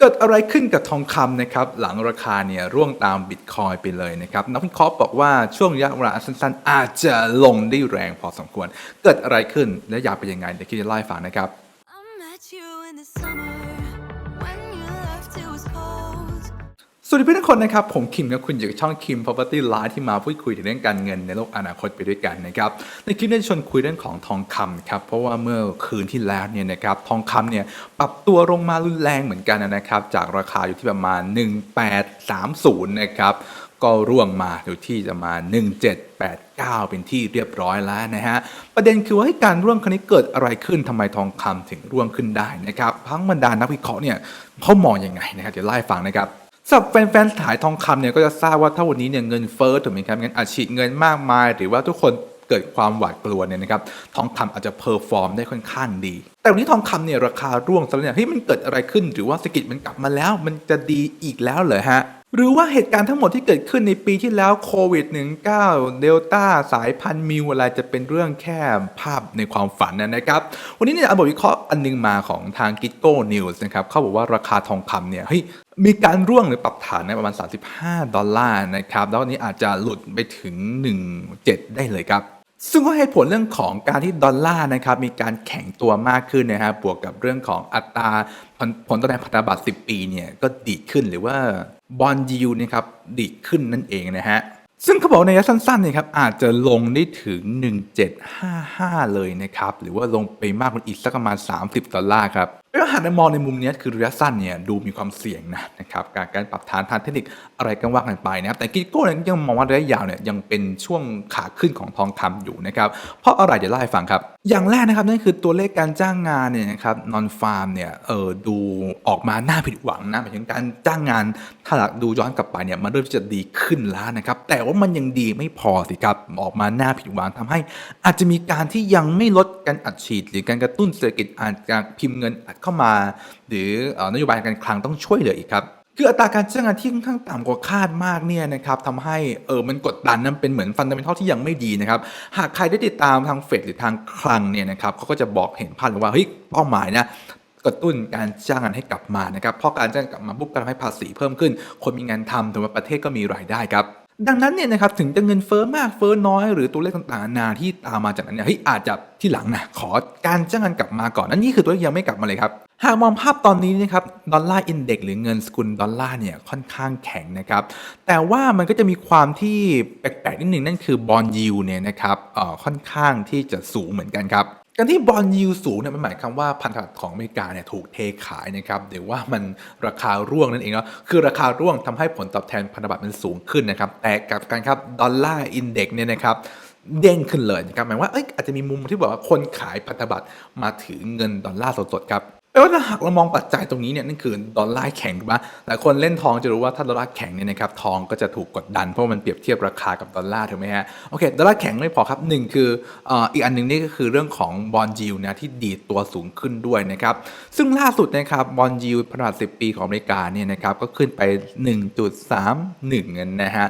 เกิดอะไรขึ้นกับทองคำนะครับหลังราคาเนี่ยร่วงตามบิตคอยไปเลยนะครับนักวิเคราะห์บอกว่าช่วงระยะเวลาสั้นๆ อาจจะลงได้แรงพอสมควร เกิดอะไรขึ้นและอยากเป็นยังไงเดี๋ยวคิดจะไล่าให้ฟังนะครับ I met you in the summer สวัสดีเพื่อนทุกคนนะครับ ผมคิมกับคุณอยู่กับช่องคิม Property Live ที่มาพูดคุยถึงเรื่องการเงินในโลกอนาคตไปด้วยกันนะครับในคลิปนี้จะชวนคุยเรื่องของทองคำครับเพราะว่าเมื่อคืนที่แล้วเนี่ยนะครับทองคำเนี่ยปรับตัวลงมารุนแรงเหมือนกันนะครับ จากราคาอยู่ที่ประมาณ 1830 นะครับก็ร่วงมาอยู่ที่จะมา 1789 เป็นที่เรียบร้อยแล้วนะฮะ ประเด็นคือว่าการร่วงครั้งนี้เกิดอะไรขึ้นทำไมทองคำถึงร่วงขึ้นได้นะครับทั้งบรรดานักวิเคราะห์เนี่ยเขามองยังไงนะครับเดี๋ยวไล่ฟังนะครับ สำหรับแฟนๆ ขายทองคำเนี่ยก็จะทราบว่าถ้าวันนี้เนี่ยเงินเฟ้อถูกไหมครับงั้นอาจฉีพเงินมากมาย หรือว่าทุกคนเกิดความหวาดกลัวเนี่ยนะครับทองคำอาจจะเพอร์ฟอร์มได้ค่อนข้างดี แต่วันนี้ทองคำเนี่ยราคาร่วงซะแล้วเนี่ยเฮ้ยมันเกิดอะไรขึ้นหรือว่าเศรษฐกิจมันกลับมาแล้ว มันจะดีอีกแล้วเหรอฮะ หรือว่าเหตุการณ์ทั้งหมดที่เกิดขึ้นในปีที่แล้วโควิด -19 เดลต้าสายพันธุ์มิวอะไรจะเป็นเรื่องแค่ภาพในความฝันนะครับ วันนี้เนี่ยเอาบทวิเคราะห์อันหนึงมาของทาง g i t g o News นะครับเขาบอกว่าราคาทองคำเนี่ยเฮ้ยมีการร่วงหรือปรับฐานในประมาณ 35 ดอลลาร์นะครับ แล้วนนี้อาจจะหลุดไปถึง 17 ได้เลยครับ ซึ่งก็ให้ผลเรื่องของการที่ดอลลาร์นะครับมีการแข็งตัวมากขึ้นนะฮะบวกกับเรื่องของอัตราผลผลตอบแทนพันธบัตร 10 ปีเนี่ยก็ดีขึ้นหรือว่าบอลยูนะครับดีขึ้นนั่นเองนะฮะซึ่งเขาบอกในระยะสั้นๆเนี่ยครับอาจจะลงได้ถึง 1755 เลยนะครับ หรือว่าลงไปมากกว่าอีกสักประมาณ 30 ดอลลาร์ครับ แล้วหากมองในมุมนี้คือระยะสั้นเนี่ยดูมีความเสี่ยงนะนะครับการการปรับฐานทางเทคนิคอะไรกันว่ากันไปนะครับแต่กิโก้เนี่ยยังมองว่าระยะยาวเนี่ยยังเป็นช่วงขาขึ้นของทองคำอยู่นะครับเพราะอะไรเดี๋ยวเล่าให้ฟังครับ อย่างแรกนะครับนั่นคือตัวเลขการจ้างงานเนี่ยนะครับนอนฟาร์มเนี่ยเออดูออกมาน่าผิดหวังนะหมายถึงการจ้างงานถ้าหากดูย้อนกลับไปเนี่ยมันเริ่มจะดีขึ้นแล้วนะครับแต่ว่ามันยังดีไม่พอสิครับออกมาน่าผิดหวังทำให้ อาจจะมีการที่ยังไม่ลดการอัดฉีด หรือการกระตุ้นเศรษฐกิจอาจจะพิมพ์เงินอัดเข้ามา หรือนโยบายการคลังต้องช่วยเหลืออีกครับคืออัตราการจ้างงานที่ค่อนข้างต่ำกว่าคาดมากเนี่ยนะครับทำให้เออมันกดดันนั้นเป็นเหมือนฟันดัมเบลที่ยังไม่ดีนะครับ หากใครได้ติดตามทางเฟดหรือทางคลังเนี่ยนะครับเขาก็จะบอกเห็นภาพเลยว่าเฮ้ยเป้าหมายนะกระตุ้นการจ้างงานให้กลับมานะครับเพราะการจ้างกลับมาปุ๊บก็ทำให้ภาษีเพิ่มขึ้น คนมีงานทำถือว่าประเทศก็มีรายได้ครับ ดังนั้นเนี่ยนะครับถึงจะเงินเฟ้อมากเฟ้อน้อยหรือตัวเลขต่างๆนานาที่ตามมาจากนั้นเนี่ยเฮ้ยอาจจะที่หลังนะขอการจ้างงานกลับมาก่อนนั่นนี่คือตัวเลขยังไม่กลับมาเลยครับหากมองภาพตอนนี้นะครับดอลลาร์อินเด็กหรือเงินสกุลดอลลาร์เนี่ยค่อนข้างแข็งนะครับแต่ว่ามันก็จะมีความที่แปลกๆนิดหนึ่งนั่นคือบอลยิวเนี่ยนะครับเอ่อค่อนข้างที่จะสูงเหมือนกันครับ การที่บอลยิวสูงเนี่ยมันหมายความว่าพันธบัตรของอเมริกาเนี่ยถูกเทขายนะครับหรือว่ามันราคาร่วงนั่นเองเนาะคือราคาร่วงทำให้ผลตอบแทนพันธบัตรมันสูงขึ้นนะครับแต่กับการครับดอลลาร์อินเด็กซ์เนี่ยนะครับเด้งขึ้นเลยนะครับหมายว่าเอ้ยอาจจะมีมุมที่บอกว่าคนขายพันธบัตรมาถือเงินดอลลาร์สดๆครับ แปลว่าถ้าหากเรามองปัจจัยตรงนี้เนี่ยนั่นคือดอลลาร์แข็งถูกไหมหลายคนเล่นทองจะรู้ว่าถ้าดอลลาร์แข็งเนี่ยนะครับทองก็จะถูกกดดันเพราะมันเปรียบเทียบราคากับดอลลาร์ถูกไหมฮะโอเคดอลลาร์แข็งไม่พอครับหนึ่งคืออีกอันหนึ่งนี่ก็คือเรื่องของบอลยิวนะที่ดีดตัวสูงขึ้นด้วยนะครับซึ่งล่าสุดนะครับบอลยิวพันธบัตร10 ปีของอเมริกาเนี่ยนะครับก็ขึ้นไป 1.31นะฮะ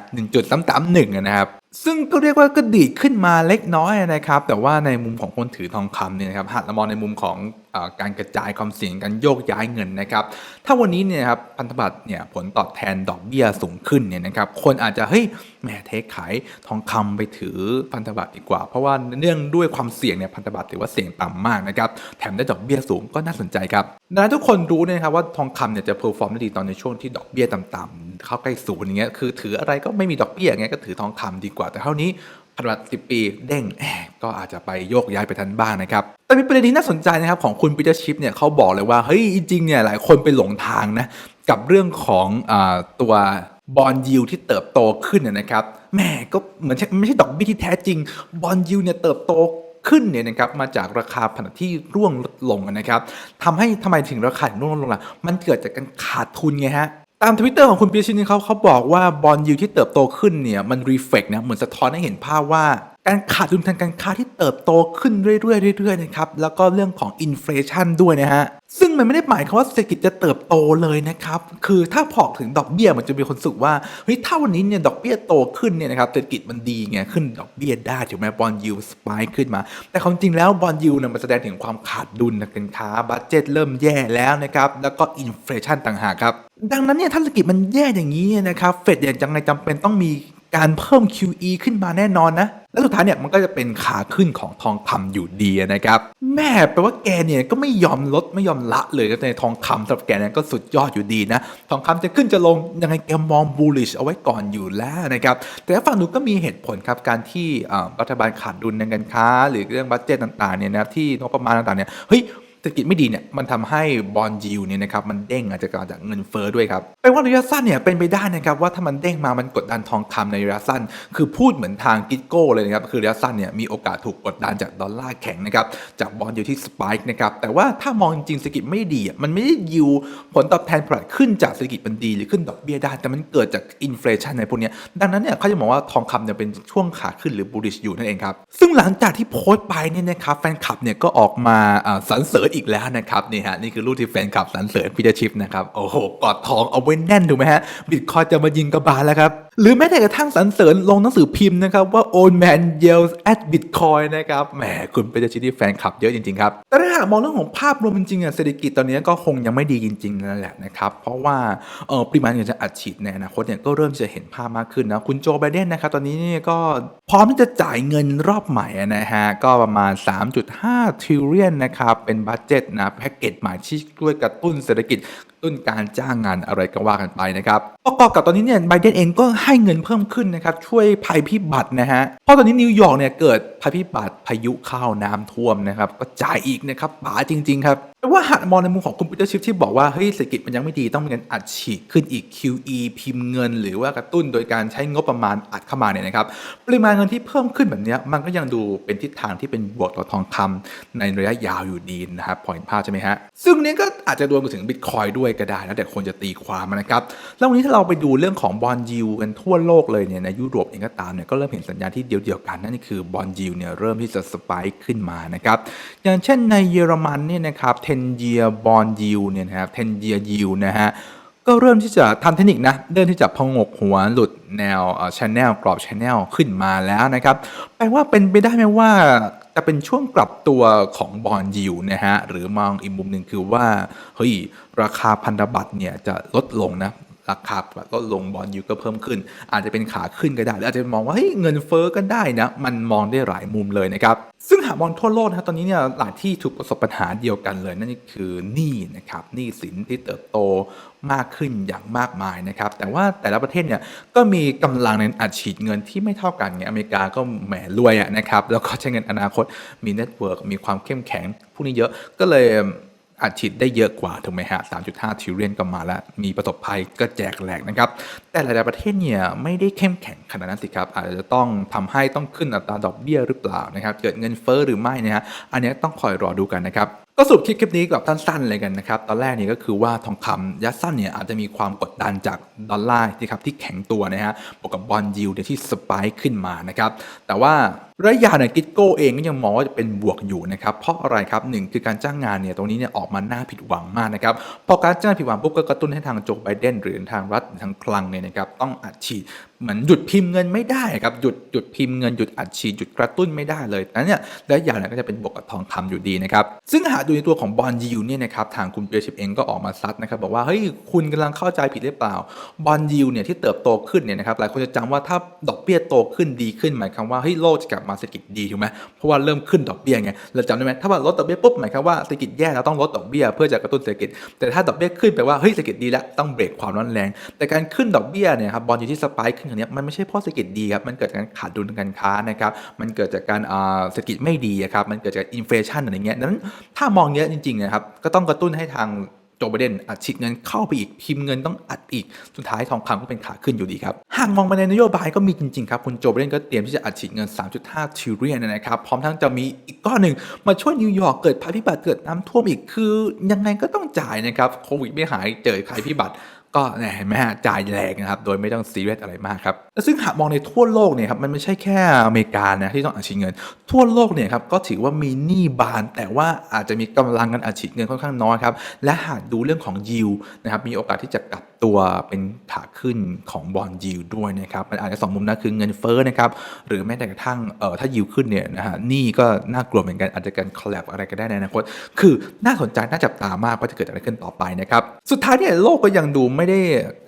1.331นะครับ ซึ่งก็เรียกว่าก็ดีขึ้นมาเล็กน้อยนะครับ แต่ว่าในมุมของคนถือทองคำเนี่ยนะครับหากมองในมุมของอการกระจายความเสี่ยงการโยกย้ายเงินนะครับ ถ้าวันนี้เนี่ยครับพันธบัตรเนี่ยผลตอบแทนดอกเบี้ยสูงขึ้นเนี่ยนะครับคนอาจจะเฮ้ยแหมเทคขายทองคำไปถือพันธบัตรดีกว่า เพราะว่าเนื่องด้วยความเสี่ยงเนี่ยพันธบัตรถือว่าเสี่ยงต่ำมากนะครับแถมได้ดอกเบี้ยสูงก็น่าสนใจครับดังนั้นทุกคนรู้นะครับว่าทองคำเนี่ยจะเพอร์ฟอร์มได้ดีตอนในช่วงที่ดอกเบี้ยต่ำ เข้าใกล้ศูนย์อย่างเงี้ยคือถืออะไรก็ไม่มีดอกเบี้ยอย่างเงี้ยก็ถือทองคำดีกว่า แต่เท่านี้พันธบัตร10ปีเด้งแอก็อาจจะไปโยกย้ายไปทันบ้างนะครับแต่มีประเด็นที่น่าสนใจนะครับของคุณปีเตอร์ชิปเนี่ยเขาบอกเลยว่าเฮ้ยจริงเนี่ยหลายคนไปหลงทางนะกับเรื่องของอตัวบอลยิวที่เติบโตขึ้นเนยนะครับแหม่ก็เหมือนใช่ไม่ใช่ดอกเบี้ยที่แท้จริงบอลยิวเนี่ยเติบโตขึ้นเนี่ยนะครับมาจากราคาพันธที่ร่วงลดลงนะครับทำให้ทำไมถึงราคาถึงร่วงลงล่ะมันเกิดจากการขาดทุนไงฮะ ตามทวิตเตอร์ของคุณปีชินเขาเขาบอกว่าบอลยูที่เติบโตขึ้นเนี่ยมันรีเฟกนะเหมือนสะท้อนให้เห็นภาพว่า การขาดดุลทางการค้าที่เติบโตขึ้นเรื่อยๆเรื่อยๆนะครับแล้วก็เรื่องของอินฟลชันด้วยนะฮะซึ่งมันไม่ได้หมายความว่าเศรษฐกิจจะเติบโตเลยนะครับคือถ้าพอกถึงดอกเบี้ยมันจะมีคนสึกว่าเฮ้ยถ้าวันนี้เนี่ยดอกเบี้ยโตขึ้นเนี่ยนะครับเศรษฐกิจมันดีไงขึ้นดอกเบี้ยได้ถูกไหมบอลยูสปายขึ้นมา แต่ความจริงแล้วบอลยูเนี่ยมันแสดงถึงความขาดดุลทางการค้าบัตเจ็ตเริ่มแย่แล้วนะครับแล้วก็อินฟลชันต่างหากครับดังนั้นเนี่ยถ้าเศรษฐกิจมันแย่อย่างนี้นะครับเฟดเนี่ยจังไงจำเป็นต้องมีการเพิ่ม QE ขึ้นมาแน่นอนนะ และสุดท้ายเนี่ยมันก็จะเป็นขาขึ้นของทองคำอยู่ดีนะครับ แม่แปลว่าแกเนี่ยก็ไม่ยอมลดไม่ยอมละเลยในทองคำสำหรับแกเนี่ยก็สุดยอดอยู่ดีนะทองคำจะขึ้นจะลงยังไงแกมอง bullish เอาไว้ก่อนอยู่แล้วนะครับแต่ฝั่งนู้นก็มีเหตุผลครับการที่รัฐบาลขาดดุลในการค้า หรือเรื่องบัตเจตต่างๆเนี่ยนะที่งบประมาณต่างๆเนี่ยเฮ้ย รษฐกิจไม่ดีเนี่ยมันทำให้บอลยิวเนี่ยนะครับมันเด้งอาจจะเกิดจากเงินเฟ้อด้วยครับแปลว่าระยะสั้นเนี่ยเป็นไปได้นะครับว่าถ้ามันเด้งมามันกดดันทองคำในระยะสั้น คือพูดเหมือนทางกิโก้เลยนะครับคือระยะสั้นเนี่ยมีโอกาสถูกกดดันจากดอลลาร์แข็งนะครับจากบอลยิวที่สปายนะครับแต่ว่าถ้ามองจริงเศรษฐกิจไม่ดีอะมันไม่ได้ยิวผลตอบแทนผลัดขึ้นจากเศรษฐกิจมันดีหรือขึ้นดอกเบี้ยได้แต่มันเกิดจากอินฟลชันในพวกนี้ดังนั้นเนี่ยเขาจะมองว่าทองคำเนี่ยเป็นช่วงขาขึ้นหรือ bullish อยู่นั่นเองครับซึ่งหลังจากที่โพสต์ไปเนี่ยนะครับแฟนคลับเนี่ยก็ออกมาสรรเสริญอีกแล้วนะครับนี่ฮะนี่คือรูปที่แฟนคลับสรรเสริญพีเตอร์ชิพนะครับโอ้โหกอดทองเอาไว้แน่นถูกไหมฮะบิตคอยจะมายิงกระบาลแล้วครับหรือแม้แต่กระทั่งสรรเสริญลงหนังสือพิมพ์นะครับว่า old man yells at bitcoin นะครับแหมคุณพีเตอร์ชิพที่แฟนคลับเยอะจริงๆครับแต่ถ้าหากมองเรื่องของภาพรวมจริงๆอะเศรษฐกิจตอนนี้ก็คงยังไม่ดีจริงๆนั่นแหละนะครับเพราะว่าเออปริมาณเงินจะอัดฉีดในอนาคตเนี่ยก็เริ่มจะเห็นภาพมากขึ้นนะคุณโจไบเดนนะครับตอนนี้เนี่ยก็พร้อมที่จะจ่ายเงินรอบใหม่นะฮะก็ประมาณ 3.5 trillion นะครับเป็นบัตเจ็ตนะแพ็กเกจใหม่ที่ช่วยกระตุ้นเศรษฐกิจตุ้นการจ้างงานอะไรก็ว่ากันไปนะครับประกอบกับตอนนี้เนี่ยไบเดนเองก็ให้เงินเพิ่มขึ้นนะครับช่วยภัยพิบัตินะฮะเพราะตอนนี้นิวยอร์กเนี่ยเกิด ภัยพิบัติพายุเข้าน้ำท่วมนะครับ ก็จ่ายอีกนะครับป๋าจริง ๆ ครับแต่ว่าหากมองในมุมของคอมพิเตอร์ชิพที่บอกว่าเฮ้ยเศรษฐกิจมันยังไม่ดีต้องมีเงินอัดฉีดขึ้นอีก QE พิมพ์เงิน หรือว่ากระตุ้นโดยการใช้งบประมาณอัดเข้ามาเนี่ยนะครับปริมาณเงินที่เพิ่มขึ้นแบบนี้มันก็ยังดูเป็นทิศทางที่เป็นบวกต่อทองคำในระยะยาวอยู่ดีนะครับพอเห็นภาพใช่ไหมฮะซึ่งเนี้ยก็อาจจะรวมไปถึงบิตคอยด้วยก็ได้แล้วแต่คนจะตีความนะครับแล้ววันนี้ถ้าเราไปดูเรื่องของบอลยิวกันทั่วโลกเลยเนี่ยในยุโรปเองก็ตามเนี่ยก็เริ่มเห็นสัญญาณที่เดียวๆกันนั่นคือบอลยิวเนี่ยเริ่มที่จะสปายขึ้นมานะครับอย่างเช่นในเยอรมันเนี่ยนะครับ10 year bond yield เนี่ยนะครับ10 year yield นะฮะก็เริ่มที่จะทำเทคนิคนะเริ่มที่จะพองกหัวหลุดแนวชแนลกรอบชแนลขึ้นมาแล้วนะครับแปลว่าเป็นไปได้ไหมว่าจะเป็นช่วงกลับตัวของบอลยิวนะฮะหรือมองอีกมุมหนึ่งคือว่าเฮ้ยราคาพันธบัตรเนี่ยจะลดลงนะ ราคาลดลงบอลยูก็เพิ่มขึ้น อาจจะเป็นขาขึ้นก็ได้ หรืออาจจะมองว่าเฮ้ยเงินเฟ้อก็ได้นะ มันมองได้หลายมุมเลยนะครับ ซึ่งหากมองทั่วโลกนะตอนนี้เนี่ยหลายที่ถูกประสบปัญหาเดียวกันเลย นั่นคือหนี้นะครับหนี้สินที่เติบโตมากขึ้นอย่างมากมายนะครับ แต่ว่าแต่ละประเทศเนี่ยก็มีกำลังในอัดฉีดเงินที่ไม่เท่ากันไงอเมริกาก็แหมรวยอะนะครับแล้วก็ใช้เงินอนาคตมีเน็ตเวิร์กมีความเข้มแข็งพวกนี้เยอะก็เลย อัดฉีดได้เยอะกว่าถูกไหมฮะ 3.5ทริลเลียนก็มาแล้ว มีประสบภัยก็แจกแหลกนะครับ แต่หลาย ๆ ประเทศเนี่ยไม่ได้เข้มแข็งขนาดนั้นสิครับ อาจจะต้องทำให้ต้องขึ้นอัตราดอกเบี้ยหรือเปล่านะครับ เกิดเงินเฟ้อหรือไม่นะฮะ อันนี้ต้องคอยรอดูกันนะครับ ก็สรุปคลิปคลิปนี้แบบสั้นๆเลยกันนะครับ ตอนแรกนี่ก็คือว่าทองคำยัดสั้นเนี่ยอาจจะมีความกดดันจากดอลลาร์ที่ครับที่แข็งตัวนะฮะบวกกับบอลยิวเนี่ยที่สปายขึ้นมานะครับ แต่ว่าระยะยาวเนี่ยกิตโก้เองก็ยังมองว่าจะเป็นบวกอยู่นะครับ เพราะอะไรครับหนึ่งคือการจ้างงานเนี่ยตรงนี้เนี่ยออกมาหน่าผิดหวังมากนะครับ พอการจ้างผิดหวังปุ๊บก็กระตุ้นให้ทางโจไบเดนหรือทางรัฐทางคลังเนี่ยนะครับต้องอัดฉีดเหมือนหยุดพิมพ์เงินไม่ได้ครับหยุดหยุดพิมพ์เงินหยุดอัดฉีดหยุดกระตุ้นไม่ได้เลยนั้นเนี่ยระยะยาวเนี่ยก็จะเป็นบวกกับทองคำอยู่ดีนะครับซึ่งหากดูในตัวของบอลยิวเนี่ยนะครับทางคุณเปียชิปเองก็ออกมาซัดนะครับบอกว่าเฮ้ยคุณกำลังเข้าใจผิดหรือเปล่าบอลยิวเนี่ยที่เติบโตขึ้นเนี่ยนะครับหลายคนจะจำว่าถ้าดอกเบี้ยโตขึ้นดีขึ้นหมายความว่าเฮ้ยโลกจะกลับมาเศรษฐกิจดีถูกไหมเพราะว่าเริ่มขึ้นดอกเบี้ยไงเราจำได้ไหมถ้าว่าลดดอกเบี้ยปุ๊บหมายความว่าเศรษฐกิจแย่เราต้องลดดอกเบี้ยเพื่อจะกระตุ้นเศรษฐกิจ แต่ถ้าดอกเบี้ยขึ้นแปลว่าเฮ้ยเศรษฐกิจดีแล้วต้องเบรกความร้อนแรง แต่การขึ้นดอกเบี้ยเนี่ยครับบอลอยู่ที่สปายขนอย่างเนี้ยมันไม่ใช่เพราะเศรษฐกิจดีครับมันเกิดจากการขาดดุลทางการค้านะครับมันเกิดจากการเศรษฐกิจไม่ดีครับมันเกิดจากอินฟลชันอะไรเงี้ยนั้นถ้ามองเนี้ยจริงๆนะครับก็ต้องกระตุ้นให้ทางโจไบเดนอัดฉีดเงินเข้าไปอีกพิมพ์เงินต้องอัดอีกสุดท้ายทองคำก็เป็นขาขึ้นอยู่ดีครับ หากมองไปในนโยบายก็มีจริงๆครับ คุณโจไบเดนก็เตรียมที่จะอัดฉีดเงิน 3.5ทริลเลียนนะครับ พร้อมทั้งจะมีอีกก้อนหนึ่งมาช่วยนิวยอร์กเกิดภัยพิบัติเกิดน้ำท่วมอีกคือ ยังไงก็ต้องจ่ายนะครับ โควิดไม่หายเจอภัยพิบัติ ก็เนี่ยเห็นไหมฮะจ่ายแรงนะครับโดยไม่ต้องซีเรียสอะไรมากครับและซึ่งหากมองในทั่วโลกเนี่ยครับมันไม่ใช่แค่อเมริกานะที่ต้องอัดฉีดเงิน ทั่วโลกเนี่ยครับก็ถือว่ามีหนี้บาน แต่ว่าอาจจะมีกำลังการอัดฉีดเงินค่อนข้างน้อยครับและหากดูเรื่องของยิวนะครับมีโอกาสที่จะกลับตัวเป็นขาขึ้นของบอลยิวด้วยนะครับมันอาจจะสองมุมนะคือเงินเฟ้อนะครับหรือแม้แต่กระทั่งเอ่อถ้ายิวขึ้นเนี่ยนะฮะหนี่ก็น่ากลัวเหมือนกันอาจจะการคอลแลบอะไรก็ได้ในอนาคตคือน่าสนใจน่าจับตามากว่าจะเกิดอะไรขึ้นต่อไปนะครับสุดท้ายเนี่ยโลกก็ยังดูไม่ได้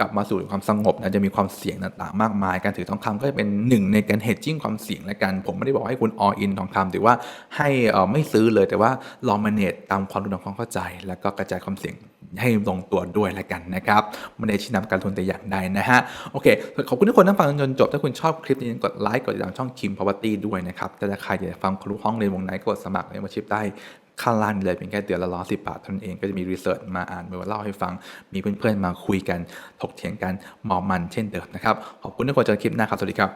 กลับมาสู่ความสงบนะจะมีความเสี่ยงต่างๆมากมาย การถือทองคำก็จะเป็นหนึ่งในการ hedging ความเสี่ยงและกัน ผมไม่ได้บอกให้คุณ all in ทองคำหรือว่าให้ไม่ซื้อเลยแต่ว่าลอง manage ตามความรู้ความเข้าใจ แล้วก็กระจายความเสี่ยงให้ลงตัวด้วยแล้วกันนะครับไม่ได้ชี้นำการลงทุนแต่อย่างใดนะฮะโอเค ขอบคุณทุกคนที่ฟังจนจบ ถ้าคุณชอบคลิปนี้กดไลค์กดติดตามช่อง Kim Property ด้วยนะครับแต่ถ้าใครอยากจะฟังครูห้องในวงในก็กดสมัครในมาชิปได้ ข้างล่างนี่เลยเป็นแค่เดือนละร้อยสิบบาทเท่านั้นเองก็จะมีรีเสิร์ชมาอ่านมาเล่าให้ฟัง มีเพื่อนๆมาคุยกันถกเถียงกันมอมันเช่นเดิมนะครับ ขอบคุณทุกคนเจอกันคลิปหน้าครับ สวัสดีครับ